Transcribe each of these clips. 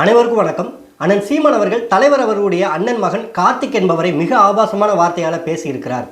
அனைவருக்கும் வணக்கம். அண்ணன் சீமான் அவர்கள் தலைவர் அவர்களுடைய அண்ணன் மகன் கார்த்திக் என்பவரை மிக ஆபாசமான வார்த்தையால் பேசியிருக்கிறார்.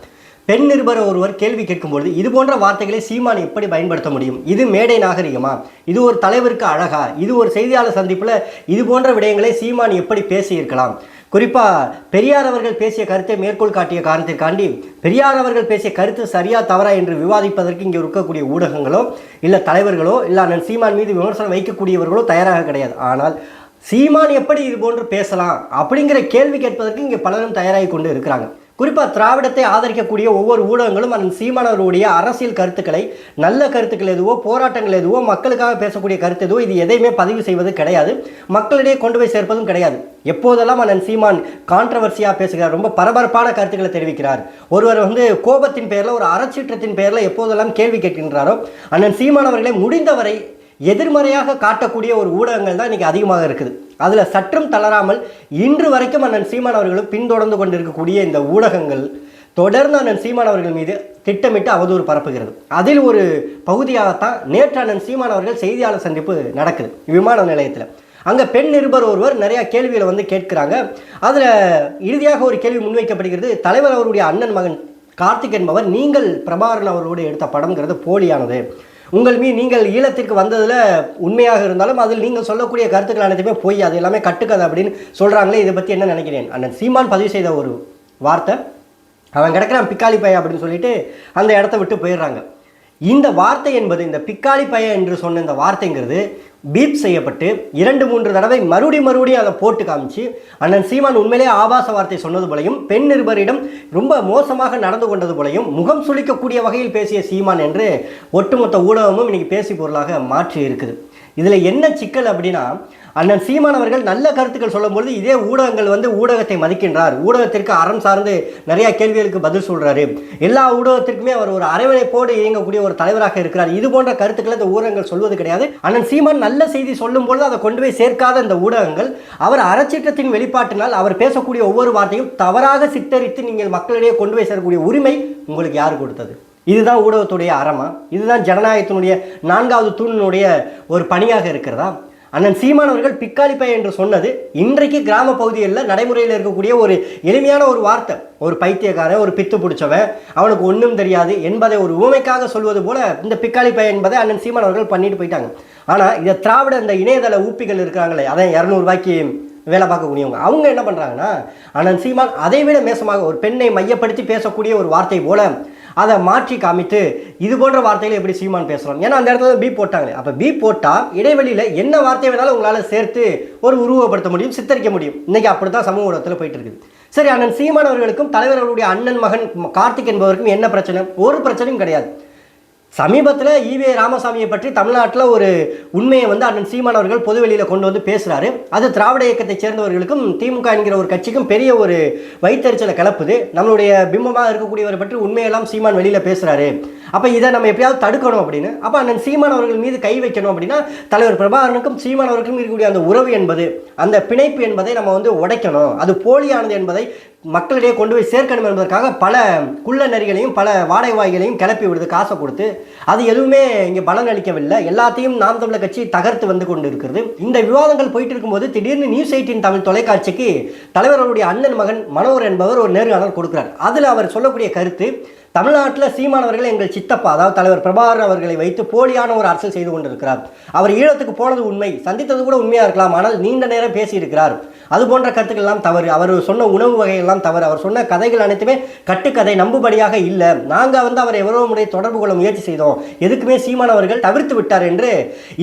பெண் நிருபர் ஒருவர் கேள்வி கேட்கும்பொழுது இது போன்ற வார்த்தைகளை சீமான் எப்படி பயன்படுத்த முடியும்? இது மேடை நாகரிகமா? இது ஒரு தலைவருக்கு அழகா? இது ஒரு செய்தியாளர் சந்திப்பில் இது போன்ற விடயங்களை சீமான் எப்படி பேசியிருக்கலாம்? குறிப்பாக பெரியார் அவர்கள் பேசிய கருத்தை மேற்கோள் காட்டிய காரணத்திற்காண்டி பெரியார் அவர்கள் பேசிய கருத்து சரியா தவறா என்று விவாதிப்பதற்கு இங்கே இருக்கக்கூடிய ஊடகங்களோ இல்லை தலைவர்களோ இல்லை அண்ணன் சீமான் மீது விமர்சனம் வைக்கக்கூடியவர்களோ தயாராக கிடையாது. ஆனால் சீமான் எப்படி இது போன்று பேசலாம் அப்படிங்கிற கேள்வி கேட்பதற்கு இங்கே பலரும் தயாராகி கொண்டு இருக்கிறாங்க. குறிப்பாக திராவிடத்தை ஆதரிக்கக்கூடிய ஒவ்வொரு ஊடகங்களும் அந்த சீமான் அவர்களுடைய அரசியல் கருத்துக்களை நல்ல கருத்துக்கள் எதுவோ போராட்டங்கள் எதுவோ மக்களுக்காக பேசக்கூடிய கருத்து எதுவோ இது எதையுமே பதிவு செய்வது கிடையாது. மக்களிடையே கொண்டு போய் சேர்ப்பதும் கிடையாது. எப்போதெல்லாம் அண்ணன் சீமான் கான்ட்ரவர்சியாக பேசுகிறார் ரொம்ப பரபரப்பான கருத்துக்களை தெரிவிக்கிறார் ஒருவர் வந்து கோபத்தின் பெயரில் ஒரு அறச்சீற்றத்தின் பெயரில் எப்போதெல்லாம் கேள்வி கேட்கின்றாரோ அண்ணன் சீமான் அவர்களை முடிந்தவரை எதிர்மறையாக காட்டக்கூடிய ஒரு ஊடகங்கள் தான் இன்றைக்கி அதிகமாக இருக்குது. அதில் சற்றும் தளராமல் இன்று வரைக்கும் அண்ணன் சீமான் அவர்களும் பின்தொடர்ந்து கொண்டிருக்கக்கூடிய இந்த ஊடகங்கள் தொடர்ந்து அண்ணன் சீமான் அவர்கள் மீது திட்டமிட்டு அவதூறு பரப்புகிறது. அதில் ஒரு பகுதியாகத்தான் நேற்று அண்ணன் சீமான் அவர்கள் செய்தியாளர் சந்திப்பு நடக்குது விமான நிலையத்தில். அங்கே பெண் நிருபர் ஒருவர் நிறையா கேள்விகளை வந்து கேட்குறாங்க. அதில் இறுதியாக ஒரு கேள்வி முன்வைக்கப்படுகிறது தலைவர் அவருடைய அண்ணன் மகன் கார்த்திக் என்பவர் நீங்கள் பிரபாகரன் அவர்களோடு எடுத்த படம்ங்கிறது போலியானது. உங்கள் மீ நீங்கள் ஈழத்திற்கு வந்ததில் உண்மையாக இருந்தாலும் அதில் நீங்கள் சொல்லக்கூடிய கருத்துக்கள் அனைத்துமே போய் அது எல்லாமே கட்டுக்கதை அப்படின்னு சொல்கிறாங்களே இதை பற்றி என்ன நினைக்கிறேன்? அண்ணன் சீமான் பதிவு செய்த ஒரு வார்த்தை. அவன் கிடக்கிறான் பிக்காளி பைய அப்படின்னு சொல்லிட்டு அந்த இடத்த விட்டு போயிடுறாங்க. இந்த வார்த்தை என்பது இந்த பிக்காளி பைய என்று சொன்ன இந்த வார்த்தைங்கிறது பீப் செய்யப்பட்டு இரண்டு மூன்று தடவை மறுபடி மறுபடியும் அதை போட்டு காமிச்சு அண்ணன் சீமான் உண்மையிலே ஆபாச வார்த்தை சொன்னது போலையும் பெண் நிருபரிடம் ரொம்ப மோசமாக நடந்து கொண்டது போலையும் முகம் சுளிக்கக்கூடிய வகையில் பேசிய சீமான் என்று ஒட்டுமொத்த ஊடகமும் இன்னைக்கு பேசி பொருளாக மாற்றி இருக்குது. இதில் என்ன சிக்கல் அப்படின்னா அண்ணன் சீமான் அவர்கள் நல்ல கருத்துக்கள் சொல்லும்பொழுது இதே ஊடகங்கள் வந்து ஊடகத்தை மதிக்கின்றார். ஊடகத்திற்கு அறம் சார்ந்து நிறைய கேள்விகளுக்கு பதில் சொல்கிறாரு எல்லா ஊடகத்திற்குமே அவர் ஒரு அரவணைப்போடு இயங்கக்கூடிய ஒரு தலைவராக இருக்கிறார். இது போன்ற கருத்துக்களை இந்த ஊடகங்கள் சொல்வது கிடையாது. அண்ணன் சீமான் நல்ல செய்தி சொல்லும்பொழுது அதை கொண்டு போய் சேர்க்காத இந்த ஊடகங்கள் அவர் அறச்சீற்றத்தின் வெளிப்பாட்டினால் அவர் பேசக்கூடிய ஒவ்வொரு வார்த்தையும் தவறாக சித்தரித்து நீங்கள் மக்களிடையே கொண்டு போய் சேரக்கூடிய உரிமை உங்களுக்கு யார் கொடுத்தது? இதுதான் ஊடகத்துடைய அறமா? இதுதான் ஜனநாயகத்தினுடைய நான்காவது தூணினுடைய ஒரு பணியாக இருக்கிறதா? அண்ணன் சீமான் அவர்கள் பிக்காளிப்பை என்று சொன்னது இன்றைக்கு கிராம பகுதிகளில் நடைமுறையில் இருக்கக்கூடிய ஒரு எளிமையான ஒரு வார்த்தை. ஒரு பைத்தியக்காரன் ஒரு பித்து பிடிச்சவன் அவனுக்கு ஒன்றும் தெரியாது என்பதை ஒரு ஊமைக்காக சொல்வது போல இந்த பிக்காளிப்பை என்பதை அண்ணன் சீமான் அவர்கள் பண்ணிட்டு போயிட்டாங்க. ஆனால் இதை திராவிட இந்த இணையதள ஊப்பிகள் இருக்கிறாங்களே அதான் இரநூறுபாய்க்கு வேலை பார்க்கக்கூடியவங்க அவங்க என்ன பண்ணுறாங்கன்னா அண்ணன் சீமான் அதை விட மேசமாக ஒரு பெண்ணை மையப்படுத்தி பேசக்கூடிய ஒரு வார்த்தை போல அதை மாற்றி காமித்து இது போன்ற வார்த்தைகளை எப்படி சீமான் பேசுகிறோம் ஏன்னா அந்த இடத்துல பி போட்டாங்களே. அப்போ பி போட்டால் இடைவெளியில் என்ன வார்த்தை வேணாலும் உங்களால் சேர்த்து ஒரு உருவப்படுத்த முடியும் சித்தரிக்க முடியும். இன்றைக்கி அப்படி தான் சமூக ஊடகத்தில் போயிட்டு இருக்குது. சரி அண்ணன் சீமான் அவர்களுக்கும் தலைவர்களுடைய அண்ணன் மகன் கார்த்திக் என்பவருக்கும் என்ன பிரச்சனை? ஒரு பிரச்சனையும் கிடையாது. சமீபத்தில் ஈவே ராமசாமியை பற்றி தமிழ்நாட்டில் ஒரு உண்மையை வந்து அண்ணன் சீமான் அவர்கள் பொதுவெளியில் கொண்டு வந்து பேசுகிறாரு அது திராவிட இயக்கத்தைச் சேர்ந்தவர்களுக்கும் திமுக என்கிற ஒரு கட்சிக்கும் பெரிய ஒரு வைத்தறிச்சலை கலப்புது. நம்மளுடைய பிம்பமாக இருக்கக்கூடியவரை பற்றி உண்மையெல்லாம் சீமான் வெளியில் பேசுகிறாரு அப்போ இதை நம்ம எப்படியாவது தடுக்கணும் அப்படின்னு அப்போ அண்ணன் சீமான் அவர்கள் மீது கை வைக்கணும் அப்படின்னா தலைவர் பிரபாகரனுக்கும் சீமான் அவர்களுக்கும் இருக்கக்கூடிய அந்த உறவு என்பது அந்த பிணைப்பு என்பதை நம்ம வந்து உடைக்கணும். அது போலியானது என்பதை மக்களிடையே கொண்டு போய் சேர்க்கணும் என்பதற்காக பல குள்ள நரிகளையும் பல வாடகை வாய்களையும் கிளப்பி விடுது காசை கொடுத்து. அது எதுவுமே இங்கே பலன் அளிக்கவில்லை. எல்லாத்தையும் நாம் தமிழர் கட்சி தகர்த்து வந்து கொண்டு இருக்கிறது இந்த விவாதங்கள் போயிட்டு இருக்கும்போது திடீர்னு நியூஸ் எயிட்டின் தமிழ் தொலைக்காட்சிக்கு தலைவர்களுடைய அண்ணன் மகன் மனோகர் என்பவர் ஒரு நேர்காணல் கொடுக்குறார். அதில் அவர் சொல்லக்கூடிய கருத்து தமிழ்நாட்டில் சீமானவர்கள் எங்கள் சித்தப்பா அதாவது தலைவர் பிரபாகரன் அவர்களை வைத்து போலியான ஒரு அரசியல் செய்து கொண்டிருக்கிறார். அவர் ஈழத்துக்கு போனது உண்மை சந்தித்தது கூட உண்மையாக இருக்கலாம் ஆனால் நீண்ட நேரம் பேசியிருக்கிறார். அது போன்ற கருத்துக்கள் எல்லாம் தவறு. அவர் சொன்ன உணவு வகைகள் எல்லாம் தவறு. அவர் சொன்ன கதைகள் அனைத்துமே கட்டுக்கதை நம்புபடியாக இல்லை. நாங்கள் வந்து அவர் எவ்வளோ முறை தொடர்பு கொள்ள முயற்சி செய்தோம். எதுக்குமே சீமானவர்கள் தவிர்த்து விட்டார் என்று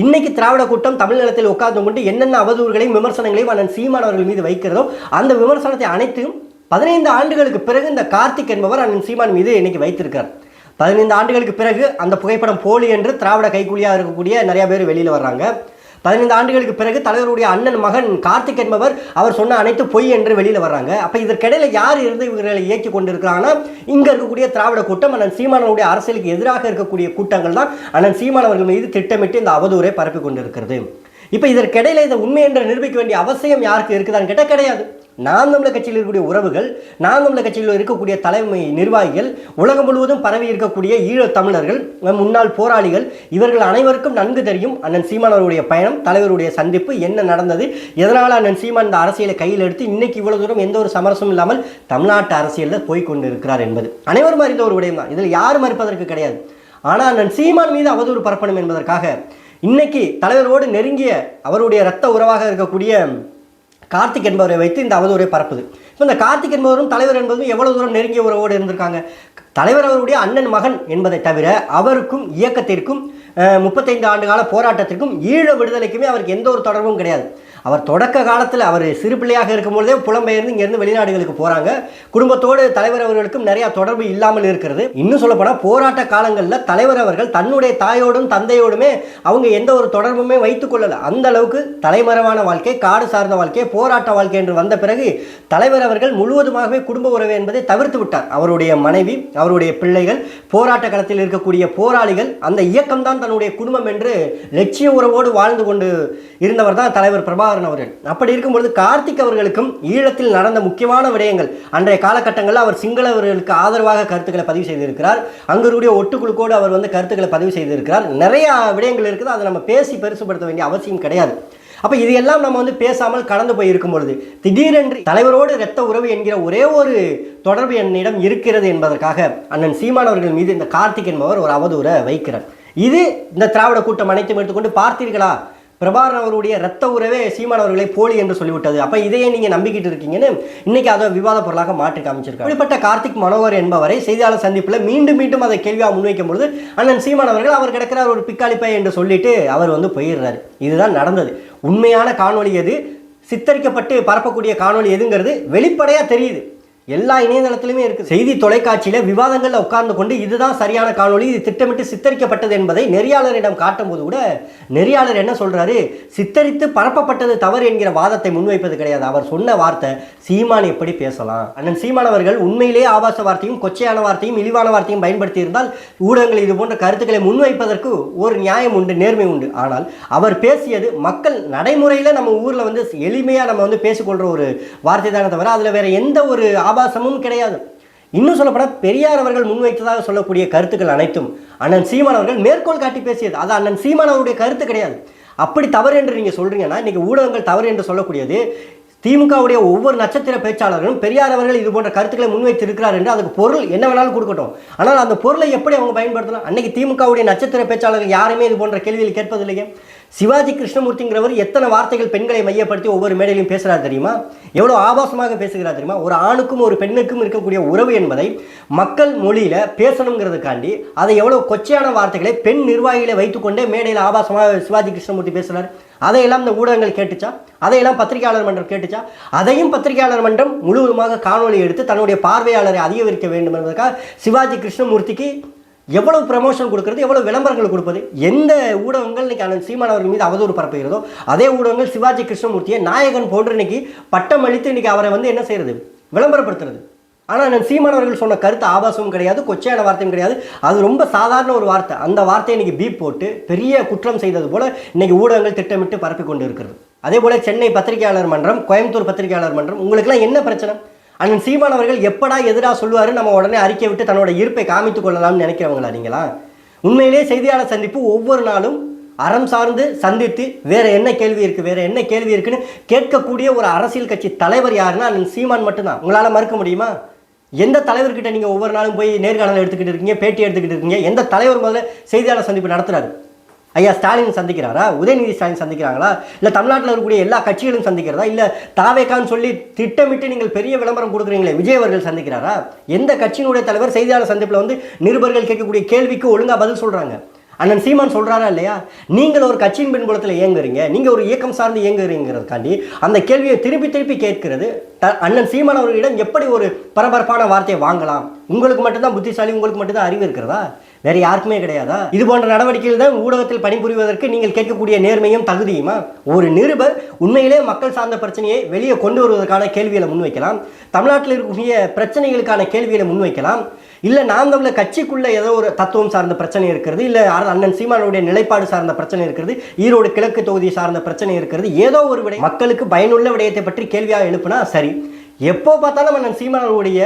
இன்னைக்கு திராவிட கூட்டம் தமிழ்நிலத்தில் உட்கார்ந்து கொண்டு என்னென்ன அவதூறுகளையும் விமர்சனங்களையும் அண்ணன் சீமானவர்கள் மீது வைக்கிறதோ அந்த விமர்சனத்தை அனைத்தும் பதினைந்து ஆண்டுகளுக்கு பிறகு இந்த கார்த்திக் என்பவர் அண்ணன் சீமான் மீது இன்னைக்கு வைத்திருக்கிறார். பதினைந்து ஆண்டுகளுக்கு பிறகு அந்த புகைப்படம் போலி என்று திராவிட கைகூலியாக இருக்கக்கூடிய நிறைய பேர் வெளியில் வர்றாங்க. பதினைந்து ஆண்டுகளுக்கு பிறகு தலைவருடைய அண்ணன் மகன் கார்த்திக் என்பவர் அவர் சொன்ன அனைத்து பொய் என்று வெளியில் வர்றாங்க. அப்போ இதற்கிடையில் யார் இருந்து இவர்களை இயக்கி கொண்டிருக்கிறாங்கன்னா இங்கே இருக்கக்கூடிய திராவிட கூட்டம் அண்ணன் சீமானவருடைய அரசியலுக்கு எதிராக இருக்கக்கூடிய கூட்டங்கள் தான் அண்ணன் சீமானவர்கள் மீது திட்டமிட்டு இந்த அவதூறை பரப்பி கொண்டிருக்கிறது. இப்போ இதற்கிடையில் இந்த உண்மை என்று நிரூபிக்க வேண்டிய அவசியம் யாருக்கு இருக்குதான்னு கேட்டால் கிடையாது. நாம் தமிழர் கட்சியில் இருக்கக்கூடிய உறவுகள் நாம் தமிழர் கட்சியில் இருக்கக்கூடிய தலைமை நிர்வாகிகள் உலகம் முழுவதும் பரவி இருக்கக்கூடிய ஈழத் தமிழர்கள் முன்னாள் போராளிகள் இவர்கள் அனைவருக்கும் நன்கு தெரியும் அண்ணன் சீமான் அவருடைய பயணம் தலைவருடைய சந்திப்பு என்ன நடந்தது எதனால் அண்ணன் சீமான் இந்த அரசியலை கையில் எடுத்து இன்னைக்கு இவ்வளவு தூரம் எந்த ஒரு சமரசமும் இல்லாமல் தமிழ்நாட்டு அரசியலில் போய்கொண்டு இருக்கிறார் என்பது. அனைவரும் அறிந்த ஒரு விடயம் தான் இதில் யாரும் மறுப்பதற்கு கிடையாது. ஆனால் அண்ணன் சீமான் மீது அவதூறு பரப்பணும் என்பதற்காக இன்னைக்கு தலைவரோடு நெருங்கிய அவருடைய இரத்த உறவாக இருக்கக்கூடிய கார்த்திக் என்பவரை வைத்து இந்த அவதூறை பரப்புது. இப்போ இந்த கார்த்திக் என்பவரும் தலைவர் என்பதும் எவ்வளவு தூரம் நெருங்கிய உறவோடு இருந்திருக்காங்க? தலைவர் அவருடைய அண்ணன் மகன் என்பதை தவிர அவருக்கும் இயக்கத்திற்கும் முப்பத்தைந்து ஆண்டு கால போராட்டத்திற்கும் ஈழ விடுதலைக்குமே அவருக்கு எந்த ஒரு தொடர்பும் கிடையாது. அவர் தொடக்க காலத்தில் அவர் சிறு பிள்ளையாக இருக்கும்பொழுதே புலம்பெயர்ந்து இங்கேருந்து வெளிநாடுகளுக்கு போகிறாங்க குடும்பத்தோடு தலைவர் அவர்களுக்கும் நிறையா தொடர்பு இல்லாமல் இருக்கிறது. இன்னும் சொல்லப்போனால் போராட்ட காலங்களில் தலைவர் அவர்கள் தன்னுடைய தாயோடும் தந்தையோடுமே அவங்க எந்த ஒரு தொடர்புமே வைத்துக் கொள்ளலை. அந்த அளவுக்கு தலைமறைவான வாழ்க்கை காடு சார்ந்த வாழ்க்கை போராட்ட வாழ்க்கை என்று வந்த பிறகு தலைவர் அவர்கள் முழுவதுமாகவே குடும்ப உறவு என்பதை தவிர்த்து விட்டார். அவருடைய மனைவி அவருடைய பிள்ளைகள் போராட்ட களத்தில் இருக்கக்கூடிய போராளிகள் அந்த இயக்கம்தான் தன்னுடைய குடும்பம் என்று லட்சிய உறவோடு வாழ்ந்து கொண்டு இருந்தவர் தான் தலைவர் பிரபாகரன் அவர்கள் அப்படி இருக்கும்பொழுது கார்த்திக் அவர்களுக்கும் ஈழத்தில் நடந்த முக்கியமான விடயங்கள். அன்றைய காலகட்டங்களில் அவர் சிங்களவர்களுக்கு ஆதரவாக கருத்துக்களை பதிவு செய்திருக்கிறார். அங்கருடைய ஒட்டுக்குழுக்கோடு அவர் வந்து கருத்துக்களை பதிவு செய்திருக்கிறார். நிறைய விடயங்கள் இருக்குது. அதை நம்ம பேசி பெருசுபடுத்த வேண்டிய அவசியம் கிடையாது. அப்போ இதையெல்லாம் நம்ம வந்து பேசாமல் கடந்து போய் இருக்கும் பொழுது திடீரென்று தலைவரோடு இரத்த உறவு என்கிற ஒரே ஒரு தொடர்பு என்னிடம் இருக்கிறது என்பதற்காக அண்ணன் சீமானவர்கள் மீது இந்த கார்த்திக் என்பவர் ஒரு அவதூறை வைக்கிறார். இது இந்த திராவிட கூட்டம் அனைத்தும் எடுத்துக்கொண்டு பார்த்தீர்களா? பிரபாகரன் அவருடைய ரத்த உறவே சீமான் அவர்களை போலி என்று சொல்லிவிட்டது. அப்போ இதையே நீங்கள் நம்பிக்கிட்டு இருக்கீங்கன்னு இன்னைக்கு அதை விவாத பொருளாக மாற்றி காமிச்சிருக்காங்க. அப்படிப்பட்ட கார்த்திக் மனோகர் என்பவரை செய்தியாளர் சந்திப்பில் மீண்டும் மீண்டும் அதை கேள்வியாக முன்வைக்கும் பொழுது அண்ணன் சீமான் அவர்கள் அவர் கிடக்கிறார் ஒரு பிக்காளிப்பை என்று சொல்லிட்டு அவர் வந்து போயிடுறாரு. இதுதான் நடந்தது. உண்மையான காணொலி எது? சித்தரிக்கப்பட்டு பரப்பக்கூடிய காணொளி எதுங்கிறது? வெளிப்படையாக தெரியுது. எல்லா இணையதளத்திலுமே இருக்குது. செய்தி தொலைக்காட்சியில் விவாதங்களில் உட்கார்ந்து கொண்டு இதுதான் சரியான காணொளி இது திட்டமிட்டு சித்தரிக்கப்பட்டது என்பதை நெறியாளரிடம் காட்டும்போது கூட நெறியாளர் என்ன சொல்கிறாரு சித்தரித்து பரப்பப்பட்டது தவறு என்கிற வாதத்தை முன்வைப்பது கிடையாது. அவர் சொன்ன வார்த்தை சீமான் எப்படி பேசலாம்? அண்ணன் சீமான் அவர்கள் உண்மையிலேயே ஆபாச வார்த்தையும் கொச்சையான வார்த்தையும் இழிவான வார்த்தையும் பயன்படுத்தி இருந்தால் ஊடகங்கள் இது போன்ற கருத்துக்களை முன்வைப்பதற்கு ஒரு நியாயம் உண்டு நேர்மை உண்டு. ஆனால் அவர் பேசியது மக்கள் நடைமுறையில் நம்ம ஊரில் வந்து எளிமையாக நம்ம வந்து பேசிக்கொள்கிற ஒரு வார்த்தை தானே தவிர அதில் வேறு எந்த ஒரு ஆபாசமும் கிடையாது. இன்னும் சொல்லப்போனால் பெரியார் அவர்கள் முன்வைத்ததாக சொல்லக்கூடிய கருத்துக்கள் அனைத்தும் அண்ணன் சீமான் அவர்கள் மேற்கோள் காட்டி பேசியது. அது அண்ணன் சீமான் அவருடைய கருத்து கிடையாது. அப்படி தவறு என்று நீங்கள் சொல்றீங்கன்னா இன்னைக்கு ஊடகங்கள் தவறு என்று சொல்லக்கூடியது திமுகவுடைய ஒவ்வொரு நட்சத்திர பேச்சாளர்களும் பெரியார் அவர்கள் இது போன்ற கருத்துக்களை முன்வைத்து இருக்கிறார் என்று அதுக்கு பொருள் என்ன வேணாலும் கொடுக்கட்டும். ஆனால் அந்த பொருளை எப்படி அவங்க பயன்படுத்தலாம்? அன்னைக்கு திமுகவுடைய நட்சத்திர பேச்சாளர்கள் யாருமே இது போன்ற கேள்வியில் கேட்பதில்லையே. சிவாஜி கிருஷ்ணமூர்த்திங்கிறவர் எத்தனை வார்த்தைகள் பெண்களை மையப்படுத்தி ஒவ்வொரு மேடையிலும் பேசுகிறார் தெரியுமா? எவ்வளோ ஆபாசமாக பேசுகிறார் தெரியுமா? ஒரு ஆணுக்கும் ஒரு பெண்ணுக்கும் இருக்கக்கூடிய உறவு என்பதை மக்கள் மொழியில் பேசணுங்கிறதுக்காண்டி அதை எவ்வளோ கொச்சையான வார்த்தைகளை பெண் நிர்வாகிகளை வைத்துக்கொண்டே மேடையில் ஆபாசமாக சிவாஜி கிருஷ்ணமூர்த்தி பேசுகிறார் அதையெல்லாம் இந்த ஊடகங்கள் கேட்டுச்சா? அதையெல்லாம் பத்திரிகையாளர் மன்றம் கேட்டுச்சா? அதையும் பத்திரிகையாளர் மன்றம் முழுவதுமாக காணொலி எடுத்து தன்னுடைய பார்வையாளரை அதிகரிக்க வேண்டும் என்பதற்காக சிவாஜி கிருஷ்ணமூர்த்திக்கு எவ்வளவு ப்ரமோஷன் கொடுக்கறது எவ்வளவு விளம்பரங்கள் கொடுப்பது எந்த ஊடகங்கள் இன்னைக்கு அண்ணன் சீமான் அவர்கள் மீது அவதூறு பரப்புகிறதோ அதே ஊடகங்கள் சிவாஜி கிருஷ்ணமூர்த்தியை நாயகன் போன்று இன்னைக்கு பட்டம் அளித்து இன்னைக்கு அவரை வந்து என்ன செய்யறது? விளம்பரப்படுத்துறது. ஆனால் அண்ணன் சீமான் அவர்கள் சொன்ன கருத்து ஆபாசமும் கிடையாது கொச்சையான வார்த்தையும் கிடையாது. அது ரொம்ப சாதாரண ஒரு வார்த்தை. அந்த வார்த்தையை இன்னைக்கு பீப் போட்டு பெரிய குற்றம் செய்தது போல இன்னைக்கு ஊடகங்கள் திட்டமிட்டு பரப்பி கொண்டு இருக்கிறது. அதே போல சென்னை பத்திரிகையாளர் மன்றம் கோயம்புத்தூர் பத்திரிகையாளர் மன்றம் உங்களுக்குலாம் என்ன பிரச்சனை? அண்ணன் சீமான் அவர்கள் எப்படா எதிராக சொல்லுவார் நம்ம உடனே அறிக்கை விட்டு தன்னோட இருப்பை காமித்துக் கொள்ளலாம்னு நினைக்கிறவங்களா நீங்களா? உண்மையிலே செய்தியாளர் சந்திப்பு ஒவ்வொரு நாளும் அறம் சார்ந்து சந்தித்து வேற என்ன கேள்வி இருக்கு வேற என்ன கேள்வி இருக்குன்னு கேட்கக்கூடிய ஒரு அரசியல் கட்சி தலைவர் யாருன்னா அண்ணன் சீமான் மட்டும்தான். உங்களால மறுக்க முடியுமா? எந்த தலைவர்கிட்ட நீங்க ஒவ்வொரு நாளும் போய் நேர்காணல் எடுத்துக்கிட்டு இருக்கீங்க பேட்டி எடுத்துக்கிட்டு இருக்கீங்க? எந்த தலைவர் முதல்ல செய்தியாளர் சந்திப்பு நடத்துறாரு? ஐயா ஸ்டாலின் சந்திக்கிறாரா? உதயநிதி ஸ்டாலின் சந்திக்கிறாங்களா? இல்லை தமிழ்நாட்டில் இருக்கக்கூடிய எல்லா கட்சிகளும் சந்திக்கிறதா? இல்லை தாவேக்கான்னு சொல்லி திட்டமிட்டு நீங்கள் பெரிய விளம்பரம் கொடுக்குறீங்களே விஜய் அவர்கள் சந்திக்கிறாரா? எந்த கட்சியினுடைய தலைவர் செய்தியாளர் சந்திப்பில் வந்து நிருபர்கள் கேட்கக்கூடிய கேள்விக்கு ஒழுங்காக பதில் சொல்கிறாங்க அண்ணன் சீமான் சொல்கிறாரா இல்லையா? நீங்கள் ஒரு கட்சியின் பின்புலத்தில் இயங்குறீங்க நீங்கள் ஒரு இயக்கம் சார்ந்து இயங்குறீங்கிறதுக்காண்டி அந்த கேள்வியை திருப்பி திருப்பி கேட்கிறது. த அண்ணன் சீமான் அவர்களிடம் எப்படி ஒரு பரபரப்பான வார்த்தையை வாங்கலாம்? உங்களுக்கு மட்டும்தான் புத்திசாலி உங்களுக்கு மட்டும்தான் அறிவு இருக்கிறதா? வேற யாருக்குமே கிடையாதா? இது போன்ற நடவடிக்கைகள் தான் ஊடகத்தில் பணிபுரிவதற்கு நீங்கள் கேட்கக்கூடிய நேர்மையும் தகுதியுமா? ஒரு நிருபர் உண்மையிலே மக்கள் சார்ந்த பிரச்சனையை வெளியே கொண்டு வருவதற்கான கேள்விகளை முன்வைக்கலாம். தமிழ்நாட்டில் இருக்கக்கூடிய பிரச்சனைகளுக்கான கேள்விகளை முன்வைக்கலாம். இல்லை நாம் தமிழர் கட்சிக்குள்ள ஏதோ ஒரு தத்துவம் சார்ந்த பிரச்சனை இருக்கிறது இல்லை அண்ணன் சீமானுடைய நிலைப்பாடு சார்ந்த பிரச்சனை இருக்கிறது ஈரோடு கிழக்கு தொகுதி சார்ந்த பிரச்சனை இருக்கிறது ஏதோ ஒரு விடை. மக்களுக்கு பயனுள்ள விடயத்தை பற்றி கேள்வியாக எழுப்புனா சரி. எப்போ பார்த்தாலும் அண்ணன் சீமானுடைய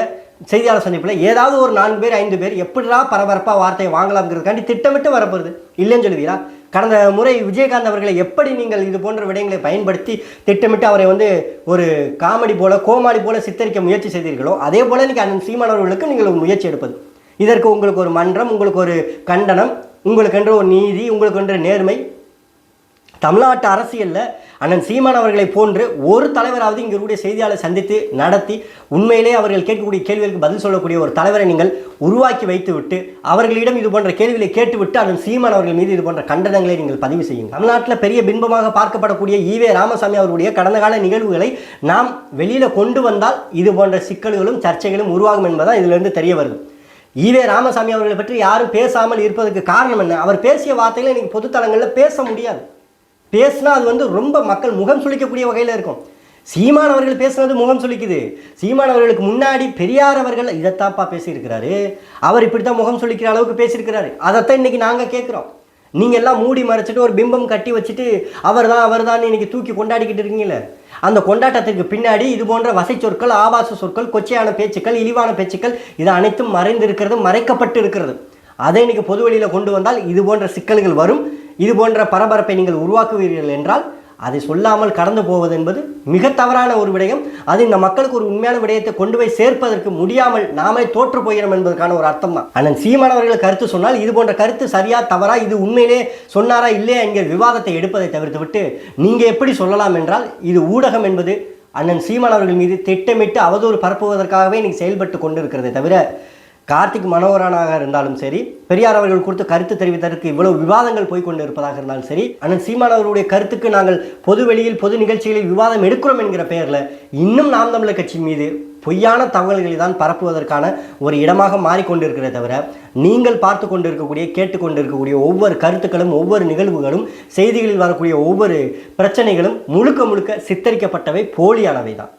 செய்தியாளர் சந்திப்பில் ஏதாவது ஒரு நான்கு பேர் ஐந்து பேர் எப்படிடா பரபரப்பாக வார்த்தையை வாங்கலாம்ங்கிறதுக்காண்டி திட்டமிட்டு வரப்போகுது. இல்லைன்னு சொல்லுவீரா? கடந்த முறை விஜயகாந்த் அவர்களை எப்படி நீங்கள் இது போன்ற விடயங்களை பயன்படுத்தி திட்டமிட்டு அவரை வந்து ஒரு காமெடி போல கோமாடி போல சித்தரிக்க முயற்சி செய்தீர்களோ அதே போல இன்னைக்கு அண்ணன் சீமான் நீங்கள் ஒரு முயற்சி எடுப்பது. இதற்கு உங்களுக்கு ஒரு மன்றம் உங்களுக்கு ஒரு கண்டனம் உங்களுக்கென்ற ஒரு நீதி உங்களுக்கென்ற நேர்மை தமிழ்நாட்டு அரசியலில் அண்ணன் சீமான் அவர்களை போன்று ஒரு தலைவராவது இங்கே இருக்கக்கூடிய செய்தியாளர் சந்தித்து நடத்தி உண்மையிலே அவர்கள் கேட்கக்கூடிய கேள்விகளுக்கு பதில் சொல்லக்கூடிய ஒரு தலைவரை நீங்கள் உருவாக்கி வைத்துவிட்டு அவர்களிடம் இது போன்ற கேள்விகளை கேட்டுவிட்டு அண்ணன் சீமான் அவர்கள் மீது இது போன்ற கண்டனங்களை நீங்கள் பதிவு செய்யுங்கள். தமிழ்நாட்டில் பெரிய பின்பமாக பார்க்கப்படக்கூடிய ஈவே ராமசாமி அவருடைய கடந்த கால நிகழ்வுகளை நாம் வெளியில் கொண்டு வந்தால் இது போன்ற சிக்கல்களும் சர்ச்சைகளும் உருவாகும் என்பதான் இதிலிருந்து தெரிய வருது. ஈவே ராமசாமி அவர்களை பற்றி யாரும் பேசாமல் இருப்பதற்கு காரணம் என்ன? அவர் பேசிய வார்த்தைகளை இன்னைக்கு பொதுத்தளங்களில் பேச முடியாது. பேசினா அது வந்து ரொம்ப மக்கள் முகம் சுளிக்கக்கூடிய வகையில் இருக்கும். சீமான் அவர்கள் பேசுனது முகம் சொல்லிக்குது சீமான் அவர்களுக்கு முன்னாடி பெரியார் அவர்கள் இதைத்தாப்பா பேசியிருக்கிறாரு. அவர் இப்படி தான் முகம் சொல்லிக்கிற அளவுக்கு பேசியிருக்கிறாரு. அதைத்தான் இன்னைக்கு நாங்கள் கேட்குறோம் நீங்கள் எல்லாம் மூடி மறைச்சிட்டு ஒரு பிம்பம் கட்டி வச்சுட்டு அவர் தான் அவர் தான் இன்னைக்கு தூக்கி கொண்டாடிக்கிட்டு இருக்கீங்களே அந்த கொண்டாட்டத்திற்கு பின்னாடி இது போன்ற வசை சொற்கள் ஆபாச சொற்கள் கொச்சையான பேச்சுக்கள் இழிவான பேச்சுக்கள் இது அனைத்தும் மறைந்திருக்கிறது மறைக்கப்பட்டு இருக்கிறது அதை இன்னைக்கு பொது வெளியில் கொண்டு வந்தால் இது போன்ற சிக்கல்கள் வரும். இது போன்ற பரபரப்பை நீங்கள் உருவாக்குவீர்கள் என்றால் அதை சொல்லாமல் கடந்து போவது என்பது மிக தவறான ஒரு விடயம். அது இந்த மக்களுக்கு ஒரு உண்மையான விடயத்தை கொண்டு போய் சேர்ப்பதற்கு முடியாமல் நாமே தோற்று போகிறோம் என்பதற்கான ஒரு அர்த்தம் தான் அண்ணன் சீமானவர்கள் கருத்து சொன்னால் இது போன்ற கருத்து சரியா தவறா இது உண்மையிலே சொன்னாரா இல்லையா என்கிற விவாதத்தை எடுப்பதை தவிர்த்து விட்டு நீங்கள் எப்படி சொல்லலாம் என்றால் இது ஊடகம் என்பது அண்ணன் சீமானவர்கள் மீது திட்டமிட்டு அவதூறு பரப்புவதற்காகவே நீங்கள் செயல்பட்டு கொண்டிருக்கிறதே தவிர கார்த்திக் மனோகரனாக இருந்தாலும் சரி பெரியார் அவர்கள் கொடுத்து கருத்து தெரிவித்ததற்கு இவ்வளவு விவாதங்கள் போய்கொண்டு இருப்பதாக இருந்தாலும் சரி அண்ணன் சீமான் அவர்களுடைய கருத்துக்கு நாங்கள் பொது வெளியில் பொது நிகழ்ச்சிகளில் விவாதம் எடுக்கிறோம் என்கிற பெயரில் இன்னும் நாம் தமிழர் கட்சி மீது பொய்யான தகவல்களை தான் பரப்புவதற்கான ஒரு இடமாக மாறிக்கொண்டிருக்கிறத தவிர நீங்கள் பார்த்து கொண்டிருக்கக்கூடிய கேட்டுக்கொண்டிருக்கக்கூடிய ஒவ்வொரு கருத்துக்களும் ஒவ்வொரு நிகழ்வுகளும் செய்திகளில் வரக்கூடிய ஒவ்வொரு பிரச்சனைகளும் முழுக்க முழுக்க சித்தரிக்கப்பட்டவை போலியானவை தான்